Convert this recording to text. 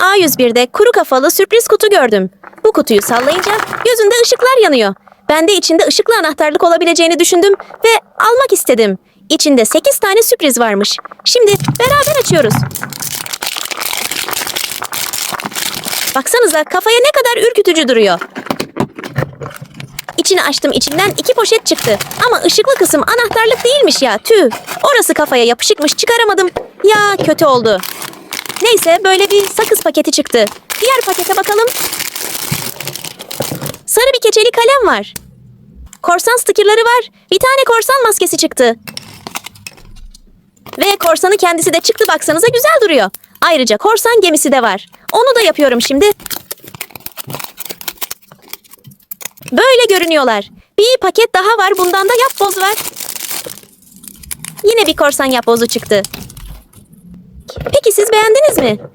A101'de kuru kafalı sürpriz kutu gördüm. Bu kutuyu sallayınca gözünde ışıklar yanıyor. Ben de içinde ışıklı anahtarlık olabileceğini düşündüm ve almak istedim. İçinde 8 tane sürpriz varmış. Şimdi beraber açıyoruz. Baksanıza kafaya ne kadar ürkütücü duruyor. İçini açtım içinden iki poşet çıktı. Ama ışıklı kısım anahtarlık değilmiş ya tüh. Orası kafaya yapışıkmış çıkaramadım. Ya kötü oldu. Neyse böyle bir sakız paketi çıktı. Diğer pakete bakalım. Sarı bir keçeli kalem var. Korsan stickerları var. Bir tane korsan maskesi çıktı. Ve korsanı kendisi de çıktı baksanıza güzel duruyor. Ayrıca korsan gemisi de var. Onu da yapıyorum şimdi. Böyle görünüyorlar. Bir paket daha var. Bundan da yapboz var. Yine bir korsan yapbozu çıktı. Jasmine.